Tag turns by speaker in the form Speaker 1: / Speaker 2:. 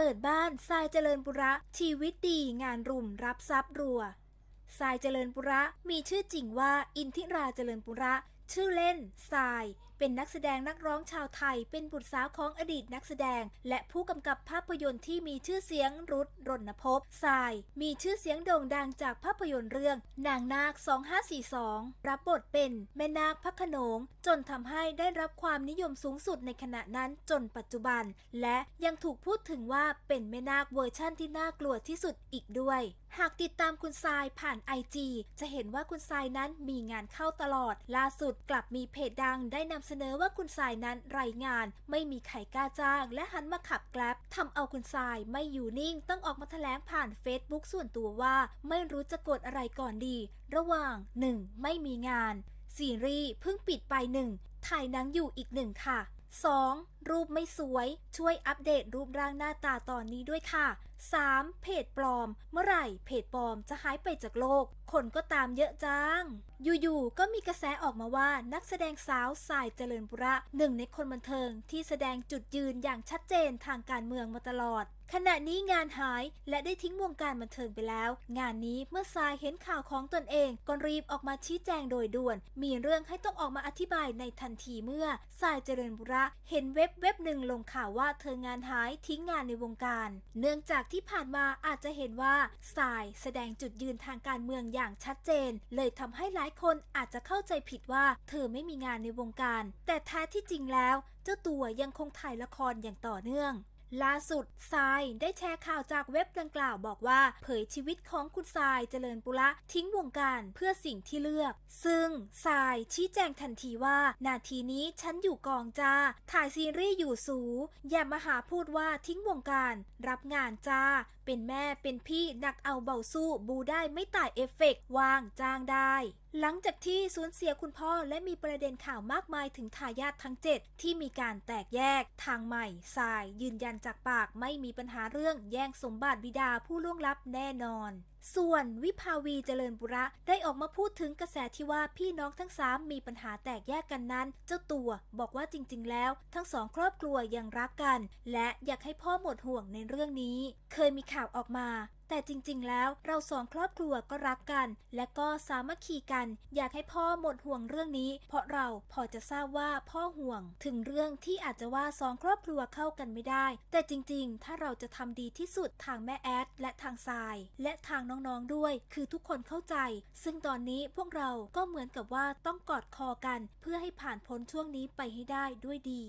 Speaker 1: เปิดบ้านทรายเจริญบุระ ชีวิตดีงานรุมรับทรัพย์รัวทรายเจริญบุระมีชื่อจริงว่าอินทิราเจริญบุระ ชื่อเล่นทราย เป็นนักแสดงนักร้องชาวไทย เป็นบุตรสาวของอดีตนักแสดง และผู้กำกับภาพยนตร์ที่มีชื่อเสียงรุดรณภพทราย มีชื่อเสียงโด่งดังจากภาพยนตร์เรื่อง นางนาค 2542 รับบทเป็นแม่นาคพระขนง จนทำให้ได้รับความนิยมสูงสุดในขณะนั้นจนปัจจุบัน และยังถูกพูดถึงว่าเป็นแม่นาคเวอร์ชั่นที่น่ากลัวที่สุดอีกด้วยหากติดตามคุณทรายผ่าน IG จะเห็นว่าคุณทรายนั้นมีงานเข้าตลอด ล่าสุดกลับมีเพจดังได้นำเสนอว่าคุณทรายนั้นไรงาน ไม่มีใครกล้าจ้าง และหันมาขับแกล็บทำเอาคุณทรายไม่อยู่นิ่ง ต้องออกมาแถลงผ่าน Facebook ส่วนตัวว่า ไม่รู้จะกดอะไรก่อนดี ระหว่าง 1. ไม่มีงานซีรีส์เพิ่งปิดไปหนึ่งถ่ายหนังอยู่อีกหนึ่งค่ะ 2. รูปไม่สวย ช่วยอัปเดตรูปร่างหน้าตาตอนนี้ด้วยค่ะ 3. เพจปลอม เมื่อไหร่เพจปลอมจะหายไปจากโลก คนก็ตามเยอะจัง อยู่ๆ ก็มีกระแสออกมาว่านักแสดงสาวสายเจริญบุระหนึ่งในคนบันเทิงที่แสดงจุดยืนอย่างชัดเจนทางการเมืองมาตลอด ขณะนี้งานหายและได้ทิ้งวงการบันเทิงไปแล้ว งานนี้เมื่อทรายเห็นข่าวของตนเองก็รีบออกมาชี้แจงโดยด่วน มีเรื่องให้ต้องออกมาอธิบายในทันทีเมื่อทรายเจริญบุระเห็นเว็บเว็บหนึ่งลงข่าวว่าเธองานหายทิ้งงานในวงการ เนื่องจากที่ผ่านมาอาจจะเห็นว่าสายแสดงจุดยืนทางการเมืองอย่างชัดเจน เลยทำให้หลายคนอาจจะเข้าใจผิดว่าเธอไม่มีงานในวงการ แต่แท้ที่จริงแล้ว เจ้าตัวยังคงถ่ายละครอย่างต่อเนื่อง ล่าสุดทรายได้แชร์ข่าวจากเว็บดังกล่าวบอกว่า เผยชีวิตของคุณทรายเจริญปุระทิ้งวงการเพื่อสิ่งที่เลือก ซึ่งทรายชี้แจงทันทีว่า นาทีนี้ฉันอยู่กองจ้า ถ่ายซีรีส์อยู่สู อย่ามาหาพูดว่าทิ้งวงการ รับงานจ้า เป็นแม่เป็นพี่หนักเอาเบาสู้บูได้ไม่ตายเอฟเฟกต์วางจ้างได้หลังจากที่สูญเสียคุณพ่อและมีประเด็นข่าวมากมายถึงทายาททั้ง 7 ที่มีการแตกแยก ทางใหม่สาย ยืนยันจากปากไม่มีปัญหาเรื่องแย่งสมบัติบิดาผู้ล่วงลับแน่นอน ส่วนวิภาวีเจริญบุระได้ออกมาพูดถึงกระแสที่ว่าพี่น้องทั้งสามมีปัญหาแตกแยกกันนั้น เจ้าตัวบอกว่าจริง ๆ แล้ว ทั้งสองครอบครัวยังรักกัน และอยากให้พ่อหมดห่วงในเรื่องนี้ เคยมีข่าวออกมา แต่จริงๆ แล้วเราสองครอบครัวก็รักกัน และก็สามัคคีกัน อยากให้พ่อหมดห่วงเรื่องนี้ เพราะเราพอจะทราบว่าพ่อห่วง ถึงเรื่องที่อาจจะว่าสองครอบครัวเข้ากันไม่ได้ แต่จริงๆ ถ้าเราจะทำดีที่สุดทางแม่แอดและทางทราย และทางน้องๆด้วย คือทุกคนเข้าใจ ซึ่งตอนนี้พวกเราก็เหมือนกับว่าต้องกอดคอกัน เพื่อให้ผ่านพ้นช่วงนี้ไปให้ได้ด้วยดี